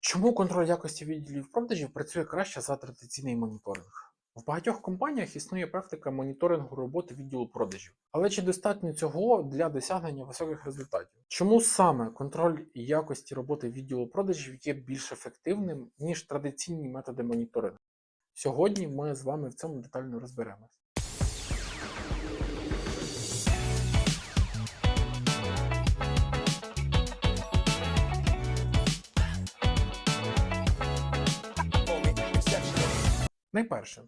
Чому контроль якості відділів продажів працює краще за традиційний моніторинг? В багатьох компаніях існує практика моніторингу роботи відділу продажів. Але чи достатньо цього для досягнення високих результатів? Чому саме контроль якості роботи відділу продажів є більш ефективним, ніж традиційні методи моніторингу? Сьогодні ми з вами в цьому детально розберемось. Найперше,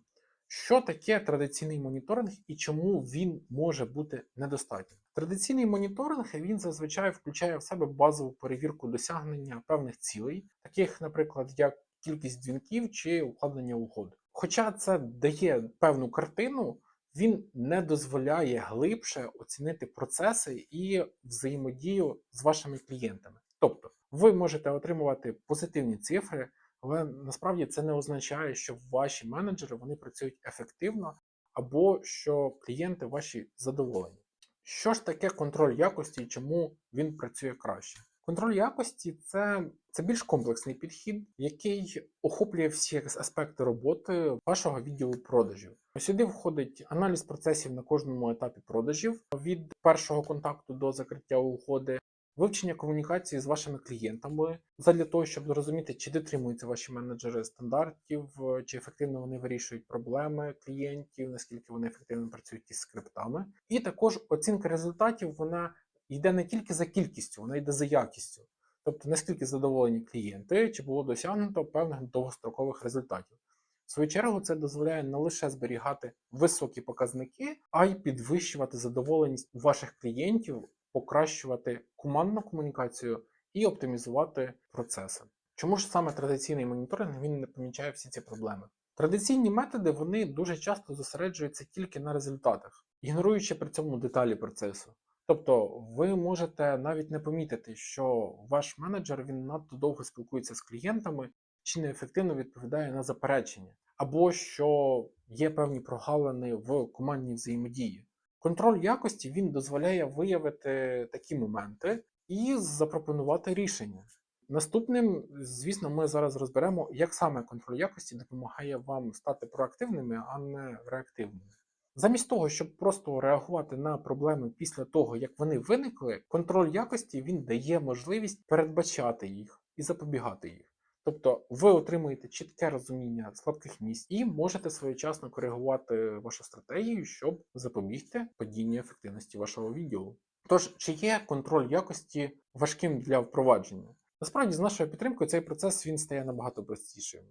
що таке традиційний моніторинг і чому він може бути недостатнім? Традиційний моніторинг він зазвичай включає в себе базову перевірку досягнення певних цілей, таких, наприклад, як кількість дзвінків чи укладення угод. Хоча це дає певну картину, він не дозволяє глибше оцінити процеси і взаємодію з вашими клієнтами. Тобто, ви можете отримувати позитивні цифри. Але насправді це не означає, що ваші менеджери вони працюють ефективно або що клієнти ваші задоволені. Що ж таке контроль якості і чому він працює краще? Контроль якості це, це більш комплексний підхід, який охоплює всі аспекти роботи вашого відділу продажів. Сюди входить аналіз процесів на кожному етапі продажів від першого контакту до закриття угоди, вивчення комунікації з вашими клієнтами задля того, щоб зрозуміти, чи дотримуються ваші менеджери стандартів, е, чи ефективно вони вирішують проблеми клієнтів, наскільки вони ефективно працюють із скриптами. І також оцінка результатів вона йде не тільки за кількістю, вона йде за якістю. Тобто, наскільки задоволені клієнти, чи було досягнуто певних довгострокових результатів. В свою чергу, це дозволяє не лише зберігати високі показники, а й підвищувати задоволеність ваших клієнтів покращувати командну комунікацію і оптимізувати процеси. Чому ж саме традиційний моніторинг він не помічає всі ці проблеми? Традиційні методи вони дуже часто зосереджуються тільки на результатах, ігноруючи при цьому деталі процесу. Тобто ви можете навіть не помітити, що ваш менеджер він надто довго спілкується з клієнтами чи неефективно відповідає на заперечення, або що є певні прогалини в командній взаємодії. Контроль якості він дозволяє виявити такі моменти і запропонувати рішення. Наступним, звісно, ми зараз розберемо, як саме контроль якості допомагає вам стати проактивними, а не реактивними. Замість того, щоб просто реагувати на проблеми після того, як вони виникли, контроль якості він дає можливість передбачати їх і запобігати їх. Тобто ви отримуєте чітке розуміння слабких місць і можете своєчасно коригувати вашу стратегію, щоб запобігти падінню ефективності вашого відділу. Тож, чи є контроль якості важким для впровадження? Насправді, з нашою підтримкою цей процес він стає набагато простішим.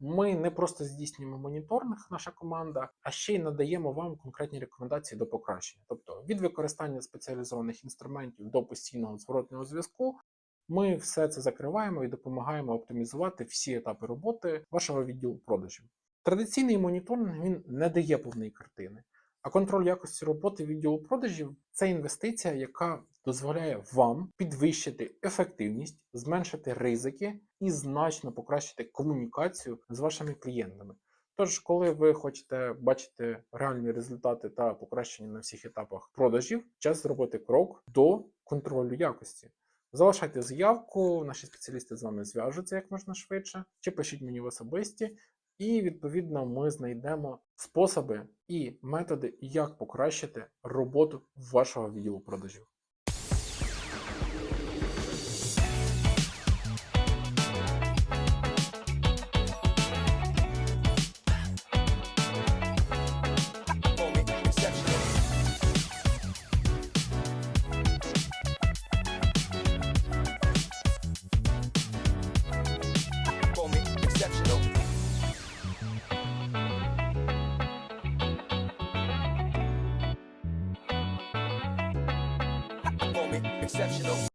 Ми не просто здійснюємо моніторинг, наша команда, а ще й надаємо вам конкретні рекомендації до покращення. Тобто від використання спеціалізованих інструментів до постійного зворотного зв'язку, ми все це закриваємо і допомагаємо оптимізувати всі етапи роботи вашого відділу продажів. Традиційний моніторинг він не дає повної картини, а контроль якості роботи відділу продажів це інвестиція, яка дозволяє вам підвищити ефективність, зменшити ризики і значно покращити комунікацію з вашими клієнтами. Тож, коли ви хочете бачити реальні результати та покращення на всіх етапах продажів, час зробити крок до контролю якості. Залишайте заявку, наші спеціалісти з вами зв'яжуться як можна швидше, чи пишіть мені в особисті, і відповідно ми знайдемо способи і методи, як покращити роботу вашого відділу продажів. Exceptional.